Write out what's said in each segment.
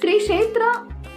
श्री क्षेत्र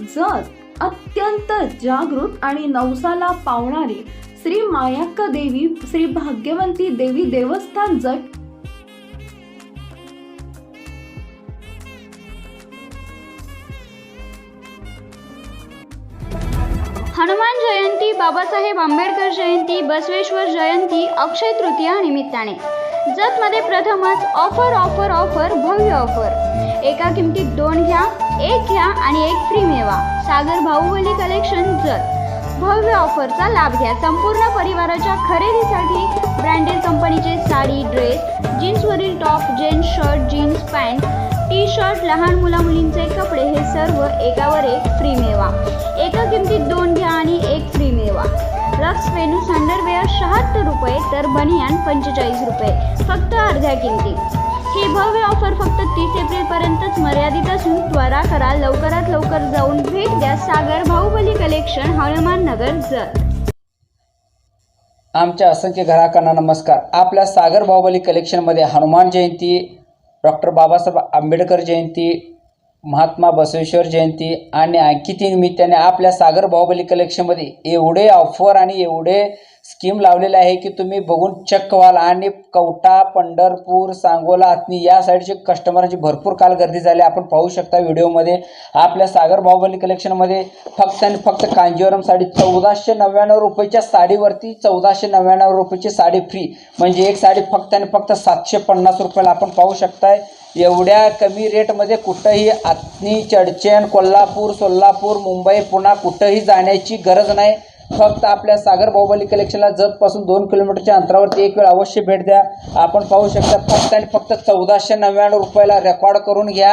जत अत्यंत जागृत आणि नवसाला पावणारी श्री मायाक्का देवी श्री भाग्यवंती देवी देवस्थान जट हनुमान जयंती बाबासाहेब आंबेडकर जयंती बसवेश्वर जयंती अक्षय तृतीया निमित्ताने. जतमध्ये प्रथमच ऑफर ऑफर ऑफर भव्य ऑफर एका किमतीत दोन घ्या एक घ्या आणि एक फ्री मिळवा सागर बाहुबली कलेक्शन जत. भव्य ऑफरचा लाभ घ्या. संपूर्ण परिवाराच्या खरेदीसाठी ब्रँडेड कंपनीचे sari dress जीन्सवरील top gents shirt jeans pant T shirt लहान मुलामुलींचे कपडे हे सर्व एकावर एक फ्री मिळवा एका किमतीत दोन घ्या आणि एक फ्री मिळवा रक्स वेनूस अंडरवेअर शहात्तर रुपये तर बनियान पंचेचाळीस रुपये. फक्त अर्ध्या किमतीत. ही भव्य ऑफर फक्त तीस एप्रिलपर्यंतच मर्यादित असून त्वरा करा. लवकरात लवकर जाऊन भेट द्या. सागर बाहुबली कलेक्शन हनुमान नगर जत. आमच्या असंख्य ग्राहकांना नमस्कार. आपल्या सागर बाहुबली कलेक्शनमध्ये हनुमान जयंती डॉक्टर बाबासाहेब आंबेडकर जयंती महात्मा बसवेश्वर जयंती आणि आणखी ती निमित्ताने आपल्या सागर बाहुबली कलेक्शनमध्ये एवढे ऑफर आणि एवढे स्कीम लावलेले आहे की तुम्ही बघून चक्क व्हाल आणि कवटा पंढरपूर सांगोला आत्नी या साईडचे कस्टमरांची भरपूर काल गर्दी झाली. आपण पाहू शकता व्हिडिओमध्ये आपल्या सागर बाहुबली कलेक्शनमध्ये फक्त आणि फक्त कांजीवरम साडी चौदाशे नव्याण्णव रुपयाच्या साडीवरती चौदाशे नव्याण्णव रुपयाची साडी फ्री म्हणजे एक साडी फक्त आणि फक्त सातशे पन्नास रुपयाला आपण पाहू शकताय. एवढ्या कमी रेटमध्ये कुठंही आत्नी चडचेन कोल्हापूर सोलापूर मुंबई पुन्हा कुठंही जाण्याची गरज नाही. फक्त आपल्या सागर बाहुबली कलेक्शनला जतपासून दोन किलोमीटरच्या अंतरावरती एक वेळ अवश्य भेट द्या. आपण पाहू शकता फक्त आणि फक्त चौदाशे नव्याण्णव रुपयाला रेकॉर्ड करून घ्या.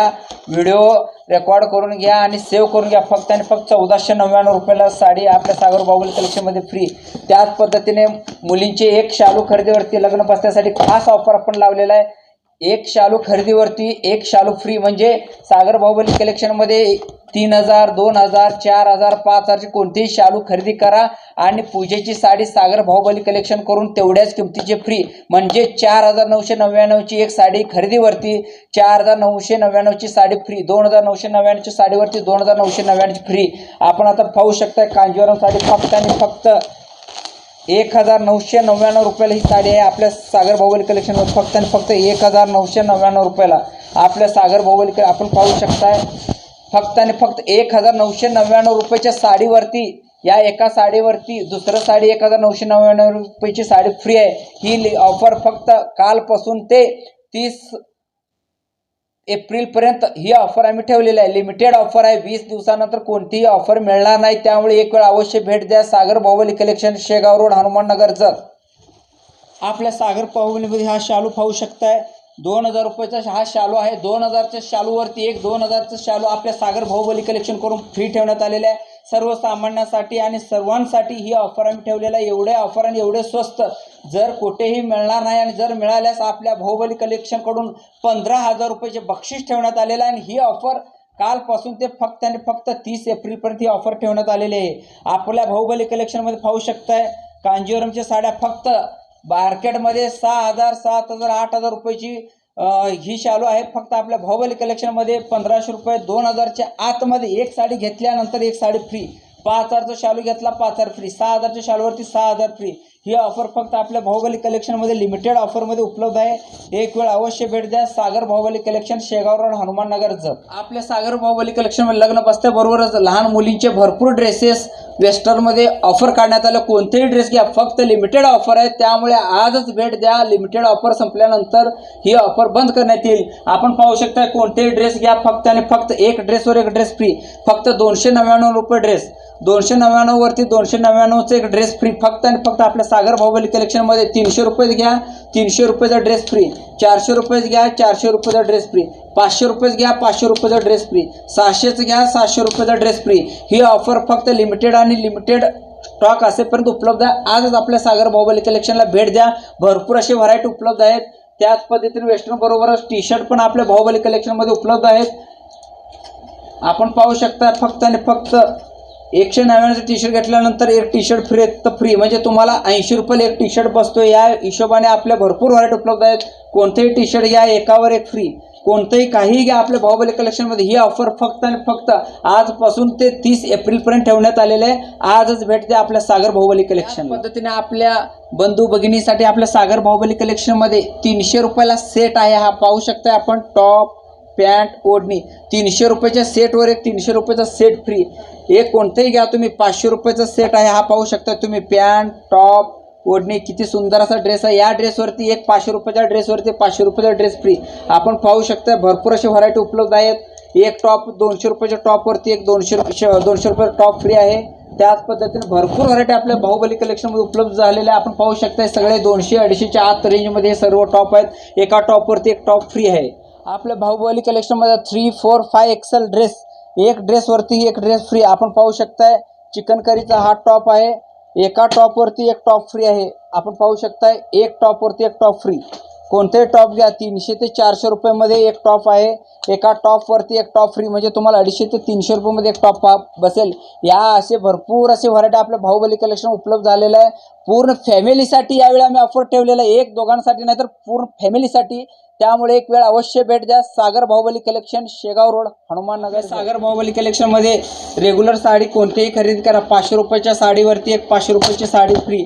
व्हिडिओ रेकॉर्ड करून घ्या आणि सेव्ह करून घ्या. फक्त आणि फक्त चौदाशे नव्याण्णव रुपयाला साडी आपल्या सागर बाहुबली कलेक्शनमध्ये फ्री त्याच पद्धतीने मुलींचे एक शालू खरेदीवरती लग्न बसण्यासाठी खास ऑफर आपण लावलेला आहे. एक शालू खरेदीवरती एक शालू फ्री म्हणजे सागर बाहुबली कलेक्शनमध्ये तीन हजार दोन हजार चार हजार पाच हजारची कोणतीही शालू खरेदी करा. आणि पूजेची साडी सागर बाहुबली कलेक्शन करून तेवढ्याच किमतीचे फ्री म्हणजे चार हजार नऊशे नव्याण्णवची एक साडी खरेदीवरती चार हजार नऊशे नव्याण्णवची साडी फ्री दोन हजार नऊशे नव्याण्णवची साडीवरती दोन हजार नऊशे नव्याण्णवची फ्री आपण आता पाहू शकता कांजीवरम साडी फक्त आणि फक्त एक हजार नऊशे नव्याण्णव रुपयाला ही साडी आहे. आपल्या सागर भौगोलिक कलेक्शनवर फक्त आणि फक्त एक हजार नऊशे नव्याण्णव रुपयाला आपल्या सागर भौगोलिक आपण पाहू शकताय. फक्त आणि फक्त एक हजार नऊशे नव्याण्णव रुपयाच्या साडीवरती या एका साडीवरती दुसरं साडी एक हजार नऊशे नव्याण्णव रुपयाची साडी फ्री आहे. ही ऑफर फक्त कालपासून ते तीस एप्रिलपर्यंत ही ऑफर आम्ही ठेवलेली आहे. लिमिटेड ऑफर आहे. वीस दिवसानंतर कोणतीही ऑफर मिळणार नाही. त्यामुळे एक वेळ अवश्य भेट द्या. सागर बाहुबली कलेक्शन शेगाव रोड हनुमान नगर जत आपल्या सागर बाहुबलीमध्ये हा शालू पाहू शकताय. दोन हजार रुपयाचा हा शालू आहे. दोन हजारच्या शालूवरती एक दोन हजारचं शालू आपल्या सागर बाहुबली कलेक्शन करून फ्री ठेवण्यात आलेलं आहे. सर्वसामान्यांसाठी आणि सर्वांसाठी ही ऑफर आम्ही ठेवलेलं आहे. एवढ्या ऑफर आणि एवढे स्वस्त जर कुठेही मिळणार नाही आणि जर मिळाल्यास आपल्या बाहुबली कलेक्शनकडून पंधरा हजार रुपयाचे बक्षीस ठेवण्यात आलेलं आहे आणि ही ऑफर कालपासून ते फक्त आणि फक्त तीस एप्रिलपर्यंत ही ऑफर ठेवण्यात आलेली आहे. आपल्या बाहुबली कलेक्शनमध्ये पाहू शकताय कांजीवरमच्या साड्या फक्त मार्केटमध्ये सहा हजार सात हजार आठ हजार रुपयाची ही शालू आहे. फक्त आपल्या भाऊबली कलेक्शनमध्ये पंधराशे रुपये दोन हजारच्या आतमध्ये एक साडी घेतल्यानंतर एक साडी फ्री पाच हजारचा शालू घेतला पाच हजार फ्री सहा हजारच्या शालूवरती सहा हजार फ्री ही ऑफर फक्त आपल्या बाहुबली कलेक्शनमध्ये लिमिटेड ऑफरमध्ये उपलब्ध आहे. एक वेळ अवश्य भेट द्या. सागर भाऊबली कलेक्शन शेगाव रोड हनुमान नगरचं आपल्या सागर भाऊबली कलेक्शनमध्ये लग्न बसत्याबरोबरच लहान मुलींचे भरपूर ड्रेसेस वेस्टर्नमध्ये ऑफर काढण्यात आलं. कोणतेही ड्रेस घ्या. फक्त लिमिटेड ऑफर आहे. त्यामुळे आजच भेट द्या. लिमिटेड ऑफर संपल्यानंतर ही ऑफर बंद करण्यात येईल. आपण पाहू शकता कोणतेही ड्रेस घ्या. फक्त आणि फक्त एक ड्रेसवर एक ड्रेस फ्री फक्त दोनशे नव्याण्णव रुपये ड्रेस दोनशे नव्याण्णववरती दोनशे नव्याण्णवचं एक ड्रेस फ्री फक्त आणि फक्त आपल्या सागर बाहुबली कलेक्शनमध्ये तीनशे रुपयेच घ्या. तीनशे रुपयेचा ड्रेस फ्री चारशे रुपयेच घ्या चारशे रुपयेचा ड्रेस फ्री पाचशे रुपयेच घ्या पाचशे रुपयेचा ड्रेस फ्री सहाशेच घ्या सहाशे रुपयेचा ड्रेस फ्री ही ऑफर फक्त लिमिटेड आणि लिमिटेड स्टॉक असेपर्यंत उपलब्ध आहे. आजच आपल्या सागर बाहुबली कलेक्शनला भेट द्या. भरपूर अशी व्हरायटी उपलब्ध आहेत. त्याच पद्धतीने वेस्टर्न बरोबरच टी शर्ट पण आपल्या बाहुबली कलेक्शनमध्ये उपलब्ध आहेत. आपण पाहू शकता फक्त आणि फक्त एकशे नव्याण्णवचं टी शर्ट घेतल्यानंतर एक टी शर्ट फ्री तर फ्री म्हणजे तुम्हाला ऐंशी रुपयाला एक टी शर्ट बसतो या हिशोबाने आपल्या भरपूर व्हरायटी उपलब्ध आहेत. कोणतेही टी शर्ट घ्या एकावर एक फ्री कोणतंही काहीही घ्या आपल्या बाहुबली कलेक्शनमध्ये ही ऑफर फक्त आणि फक्त आजपासून ते तीस एप्रिलपर्यंत ठेवण्यात आलेले आहे. आजच भेटते आपल्या सागर बाहुबली कलेक्शन पद्धतीने आपल्या बंधू भगिनीसाठी आपल्या सागर बाहुबली कलेक्शनमध्ये तीनशे रुपयाला सेट आहे. हा पाहू शकता आपण टॉप पॅन्ट ओढणी तीनशे रुपयाच्या सेटवर एक तीनशे रुपयाचा सेट फ्री एक कोणतंही घ्या तुम्ही पाचशे रुपयाचा सेट आहे हा पाहू शकता तुम्ही पॅन्ट टॉप ओढणी किती सुंदर असा ड्रेस आहे. या ड्रेसवरती एक पाचशे रुपयाच्या ड्रेसवरती पाचशे रुपयाचा ड्रेस फ्री आपण पाहू शकता भरपूर असे व्हरायटी उपलब्ध आहेत. एक टॉप दोनशे रुपयाच्या टॉपवरती एक दोनशे रुपये दोनशे रुपये टॉप फ्री आहे. त्याच पद्धतीने भरपूर व्हरायटी आपल्या बाहुबली कलेक्शनमध्ये उपलब्ध झालेल्या आहे आपण पाहू शकता सगळे दोनशे अडीचशेच्या आत रेंजमध्ये सर्व टॉप आहेत. एका टॉपवरती एक टॉप फ्री आहे. आपल्या Bahubali कलेक्शनमध्ये three four five XL dress एक ड्रेसवरती एक ड्रेस फ्री आपण पाहू शकताय. चिकन करीचा हा टॉप आहे. एका टॉपवरती एक टॉप फ्री आहे. आपण पाहू शकताय एक टॉपवरती एक टॉप फ्री कोणतेही टॉप घ्या तीनशे ते चारशे रुपयामध्ये एक टॉप आहे. एका टॉपवरती एक टॉप फ्री म्हणजे तुम्हाला अडीचशे ते तीनशे रुपयामध्ये एक टॉप बसेल. या असे भरपूर असे व्हरायटी आपल्या बाहुबली कलेक्शन उपलब्ध झालेलं आहे. पूर्ण फॅमिलीसाठी यावेळी आम्ही ऑफर ठेवलेलं आहे. एक दोघांसाठी नाही तर पूर्ण फॅमिलीसाठी त्यामुळे एक वेळ अवश्य भेट द्या. Sagar Bahubali collection Shegaon road Hanuman Nagar. सागर बाहुबली कलेक्शनमध्ये रेग्युलर साडी कोणतीही खरेदी करा. पाचशे रुपयाच्या साडीवरती एक पाचशे रुपयाची साडी फ्री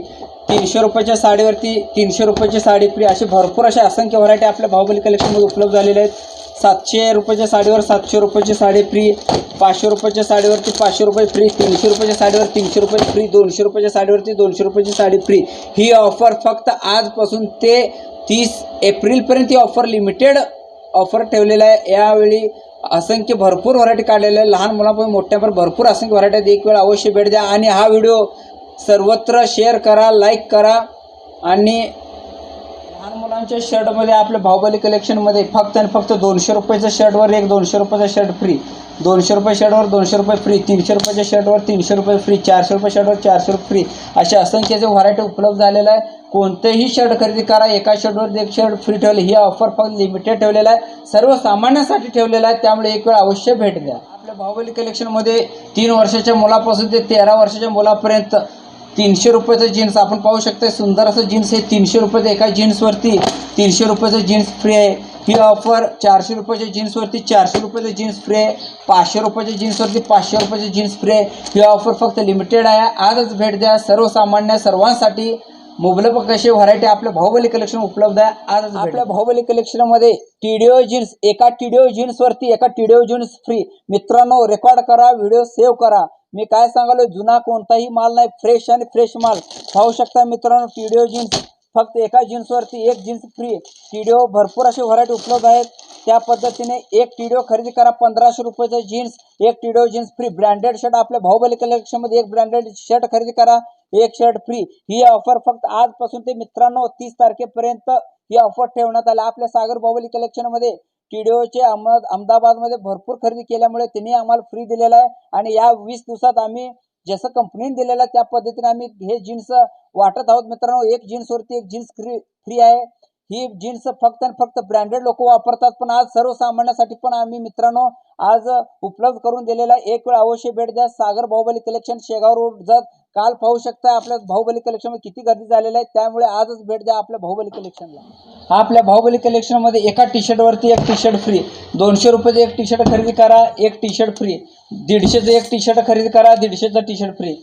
तीनशे रुपयाच्या साडीवरती तीनशे रुपयाची साडी फ्री असे भरपूर अशा असंख्य व्हरायटी आपल्या बाहुबली कलेक्शनमध्ये उपलब्ध झालेल्या आहेत. सातशे रुपयाच्या साडीवर सातशे रुपयाची साडी फ्री पाचशे रुपयाच्या साडीवरती पाचशे रुपये फ्री तीनशे रुपयाच्या साडीवर तीनशे रुपये फ्री दोनशे रुपयाच्या साडीवरती दोनशे रुपयाची साडी फ्री ही ऑफर फक्त आजपासून ते तीस एप्रिलपर्यंत ही ऑफर लिमिटेड ऑफर ठेवलेलं आहे. यावेळी असंख्य भरपूर व्हरायटी काढलेल्या आहे लहान मुलांपासून मोठ्यापर्यंत भरपूर असंख्य व्हरायटी आहेत. एक वेळ अवश्य भेट द्या. आणि हा व्हिडिओ सर्वत्र शेअर करा लाईक करा. आणि लहान मुलांच्या शर्टमध्ये आपल्या बाहुबली कलेक्शनमध्ये फक्त आणि फक्त दोनशे रुपयाच्या शर्टवर एक दोनशे रुपयाचा शर्ट फ्री दोनशे रुपये शर्टवर दोनशे रुपये फ्री तीनशे रुपयाच्या शर्टवर तीनशे रुपये फ्री चारशे रुपये शर्टवर चारशे रुपये फ्री अशा असंख्याचे व्हरायटी उपलब्ध झालेलं आहे कोणतेही शर्ट खरेदी करा. एका शर्टवर एक शर्ट फ्री ठेवले. ही ऑफर फक्त लिमिटेड ठेवलेला आहे. सर्वसामान्यांसाठी ठेवलेला आहे. त्यामुळे एक वेळ अवश्य भेट द्या. आपल्या बाहुबली कलेक्शनमध्ये तीन वर्षाच्या मुलापासून ते तेरा वर्षाच्या मुलापर्यंत तीनशे रुपयाचं जीन्स आपण पाहू शकतो सुंदर असं जीन्स हे तीनशे रुपयाचं एका जीन्सवरती तीनशे रुपयाचं जीन्स फ्री आहे. ही ऑफर चारशे रुपयाच्या जीन्सवरती चारशे रुपयाचं जीन्स फ्री आहे. पाचशे रुपयाच्या जीन्सवरती पाचशे रुपयाचे जीन्स फ्री आहे. ही ऑफर फक्त लिमिटेड आहे. आजच भेट द्या. सर्वसामान्य सर्वांसाठी. मुबलक अशी व्हरायटी आपल्या भाऊबली कलेक्शन उपलब्ध आहे. आज आपल्या बाहुबली कलेक्शनमध्ये टीडिओ जीन्स एका टीडिओ जीन्सवरती एका टीडिओ जीन्स फ्री मित्रांनो रेकॉर्ड करा व्हिडिओ सेव्ह करा. मी काय सांगालो जुना कोणताही माल नाही फ्रेश आणि फ्रेश माल. पाहू शकता मित्रांनो टीडिओ जीन्स फक्त एका जीन्सवरती एक जीन्स फ्री टीडिओ भरपूर अशी व्हरायटी उपलब्ध आहेत. त्या पद्धतीने एक टीडिओ खरेदी करा पंधराशे रुपयाचा जीन्स एक टीडिओ जीन्स फ्री ब्रँडेड शर्ट आपल्या भाऊबली कलेक्शनमध्ये एक ब्रँडेड शर्ट खरेदी करा. एक शर्ट फ्री ही ऑफर फक्त आजपासून ते मित्रांनो तीस तारखेपर्यंत ही ऑफर ठेवण्यात आली. आपल्या सागर बाहुबली कलेक्शनमध्ये टीडीओचे अहमद अहमदाबादमध्ये भरपूर खरेदी केल्यामुळे त्यांनी आम्हाला फ्री दिलेला आहे. आणि या वीस दिवसात आम्ही जसं कंपनीने दिलेलं आहे त्या पद्धतीने आम्ही हे जीन्स वाटत आहोत मित्रांनो. एक जीन्सवरती एक जीन्स फ्री फ्री आहे. ही जीन्स फक्त आणि फक्त ब्रँडेड लोक वापरतात पण आज सर्वसामान्यासाठी पण आम्ही मित्रांनो आज उपलब्ध करून दिलेला एक वेळ अवश्य भेट द्या. सागर बाहुबली कलेक्शन शेगाव रोड जत काल पाहू शकता आपल्या बाहुबली कलेक्शनमध्ये किती गर्दी झालेली आहे त्यामुळे आजच भेट द्या आपल्या बाहुबली कलेक्शनला. आपल्या बाहुबली कलेक्शनमध्ये एका टी शर्टवरती एक टी शर्ट फ्री दोनशे रुपयाचं एक टी शर्ट खरेदी करा एक टी शर्ट फ्री दीडशेचं एक टी शर्ट खरेदी करा दीडशेचं टी शर्ट फ्री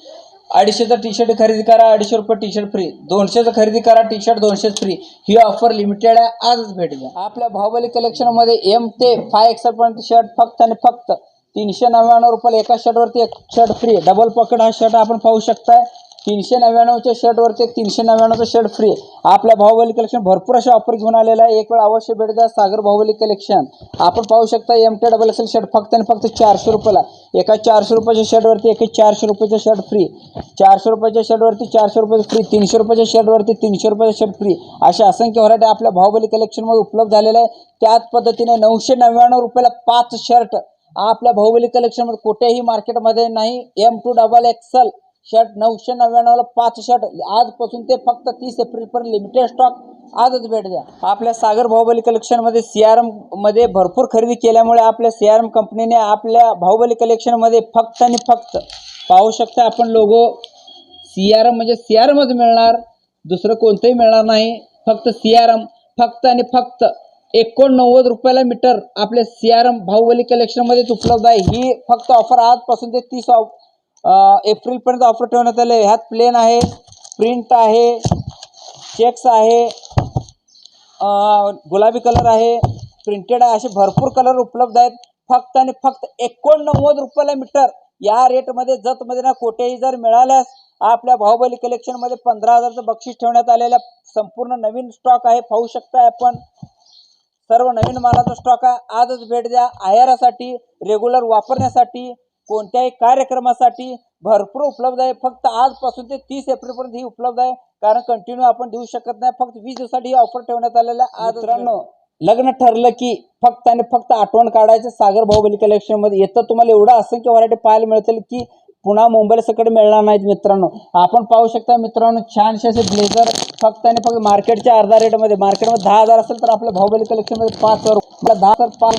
अडीचशेचा टी शर्ट खरेदी करा अडीचशे रुपये टी शर्ट फ्री दोनशेचं खरेदी करा टी शर्ट दोनशेच फ्री ही ऑफर लिमिटेड आहे आजच भेट द्या. आपल्या बाहुबली कलेक्शनमध्ये एम ते फाय एक्सल पर्यंत शर्ट फक्त आणि फक्त तीनशे नव्याण्णव रुपयाला एका शर्टवरती एक शर्ट फ्री डबल पॉकेट हा शर्ट आपण पाहू शकताय. तीनशे नव्याण्णवच्या शर्टवरती एक तीनशे नव्याण्णवचा शर्ट फ्री आपल्या बाहुबली कलेक्शन भरपूर अशा ऑफर घेऊन आलेला आहे. एक वेळ अवश्य भेट द्या. सागर बाहुबली कलेक्शन आपण पाहू शकता M to double XL shirt फक्त आणि फक्त चारशे रुपयाला. एका चारशे रुपयाच्या शर्टवरती एक चारशे रुपयाचा शर्ट फ्री चारशे रुपयाच्या शर्टवरती चारशे रुपयाचं फ्री तीनशे रुपयाच्या शर्टवरती तीनशे रुपयाचं शर्ट फ्री अशा असंख्य व्हरायटी आपल्या बाहुबली कलेक्शनमध्ये उपलब्ध झालेला आहे त्याच पद्धतीने नऊशे नव्याण्णव रुपयाला पाच शर्ट आपल्या बाहुबली कलेक्शनमध्ये कुठेही मार्केटमध्ये नाही. M to double XL shirt नऊशे नव्याण्णवला पाच शर्ट. आजपासून ते फक्त तीस एप्रिलपर्यंत लिमिटेड स्टॉक आजच भेट द्या. आपल्या सागर बाहुबली कलेक्शनमध्ये सी आरमध्ये भरपूर खरेदी केल्यामुळे आपल्या सी आर एम कंपनीने आपल्या बाहुबली कलेक्शनमध्ये फक्त आणि फक्त पाहू शकता आपण लोगो सी आर एम म्हणजे सी आर एमच मिळणार. दुसरं कोणतंही मिळणार नाही. फक्त सी आर एम फक्त आणि फक्त एकोणनव्वद रुपयाला मीटर आपल्या सी आर एम बाहुबली कलेक्शनमध्येच उपलब्ध आहे. ही फक्त ऑफर आजपासून ते तीस ऑफ एप्रिलपर्यंत ऑफर ठेवण्यात आले. ह्यात प्लेन आहे प्रिंट आहे चेक्स आहे गुलाबी कलर आहे प्रिंटेड आहे असे भरपूर कलर उपलब्ध आहेत. फक्त आणि फक्त एकोणनव्वद रुपयाला मीटर या रेटमध्ये जतमध्ये ना कोठेही जर मिळाल्यास आपल्या बाहुबली कलेक्शनमध्ये पंधरा हजारचं बक्षीस ठेवण्यात आलेल्या संपूर्ण नवीन स्टॉक आहे. पाहू शकताय आपण. सर्व नवीन मालाचा स्टॉक आहे. आजच भेट द्या. आहारासाठी रेग्युलर वापरण्यासाठी. कोणत्याही कार्यक्रमासाठी भरपूर उपलब्ध आहे. फक्त आजपासून ते तीस एप्रिलपर्यंत ही उपलब्ध आहे. कारण कंटिन्यू आपण देऊ शकत नाही. फक्त वीस दिवसासाठी ही ऑफर ठेवण्यात आलेला आहे. आज मित्रांनो लग्न ठरलं की फक्त आणि फक्त आठवण काढायचं. सागर बाहुबली कलेक्शनमध्ये येतं. तुम्हाला एवढं असंख्य व्हरायटी पाहायला मिळतील की पुन्हा मुंबईला सकट मिळणार नाहीत मित्रांनो. आपण पाहू शकता मित्रांनो छानसे असे ब्लेझर फक्त आणि फक्त मार्केटच्या अर्धा रेटमध्ये मार्केटमध्ये दहा हजार असेल तर आपल्या भाऊबली कलेक्शनमध्ये पाच हजार मला दहा हजार पाच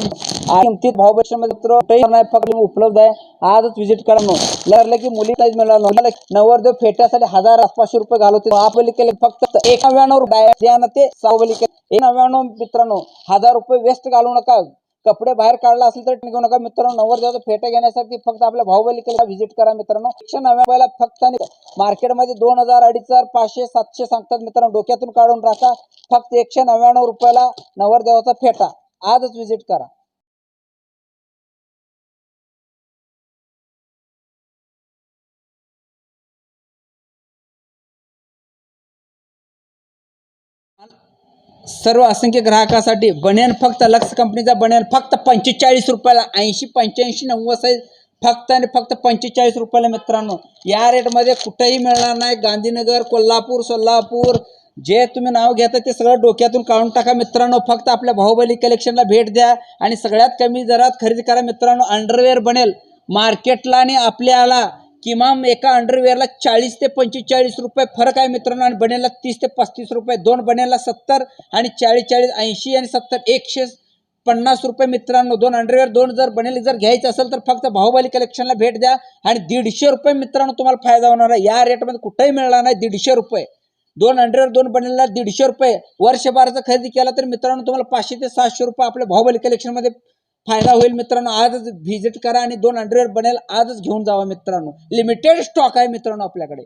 आणि किमतीत मध्ये मित्र नाही फक्त उपलब्ध आहे. आजच व्हिजिट करा नो लागलं की मुली काहीच मिळणार नाही नवरदेव फेट्यासाठी हजार पाचशे रुपये घालवते आपली केले फक्त एक नव्याण्णव रुपये ते बाहुबली केले. एक नव्याण्णव मित्रांनो हजार रुपये वेस्ट घालू नका. कपडे बाहेर काढला असेल तर घेऊ नका मित्रांनो. नवरदेवाचा फेटा घेण्यासाठी फक्त आपल्या भाऊबलीकेला व्हिजिट करा मित्रांनो. एकशे नव्याण्णवला फक्त आणि मार्केटमध्ये दोन हजार अडीच हजार पाचशे सातशे सांगतात मित्रांनो. डोक्यातून काढून राखा फक्त एकशे नव्याण्णव रुपयाला नवरदेवाचा फेटा. आजच व्हिजिट करा. सर्व असंख्य ग्राहकासाठी बनेन फक्त लक्स कंपनीचा बनेन फक्त पंचेचाळीस रुपयाला ऐंशी पंच्याऐंशी नव्वद साईज फक्त आणि फक्त पंचेचाळीस रुपयाला मित्रांनो. या रेटमध्ये कुठेही मिळणार नाही. गांधीनगर कोल्हापूर सोलापूर जे तुम्ही नाव घेता ते सगळं डोक्यातून काढून टाका मित्रांनो. फक्त आपल्या बाहुबली कलेक्शनला भेट द्या आणि सगळ्यात कमी दरात खरेदी करा मित्रांनो. अंडरवेअर बनेल. मार्केटला आणि आपल्याला किमान एका अंडरवेअरला चाळीस ते पंचेचाळीस रुपये फरक आहे मित्रांनो. आणि बनेलला तीस ते पस्तीस रुपये दोन बनेलला सत्तर आणि चाळीस चाळीस ऐंशी आणि सत्तर एकशे पन्नास रुपये मित्रांनो. दोन अंडरवेअर दोन जर बनेल जर घ्यायचं असेल तर फक्त बाहुबली कलेक्शनला भेट द्या. आणि दीडशे रुपये मित्रांनो तुम्हाला फायदा होणार आहे. या रेटमध्ये कुठेही मिळणार नाही दीडशे रुपये. दोन अंडरवेअर दोन बनेलला दीडशे रुपये. वर्षभराचा खरेदी केला तर मित्रांनो तुम्हाला पाचशे ते सातशे रुपये आपल्या बाहुबली कलेक्शनमध्ये फायदा होईल मित्रांनो. आजच व्हिजिट करा आणि दोन हंड्रेड बनेल. आजच घेऊन जावा मित्रांनो. लिमिटेड स्टॉक आहे मित्रांनो आपल्याकडे.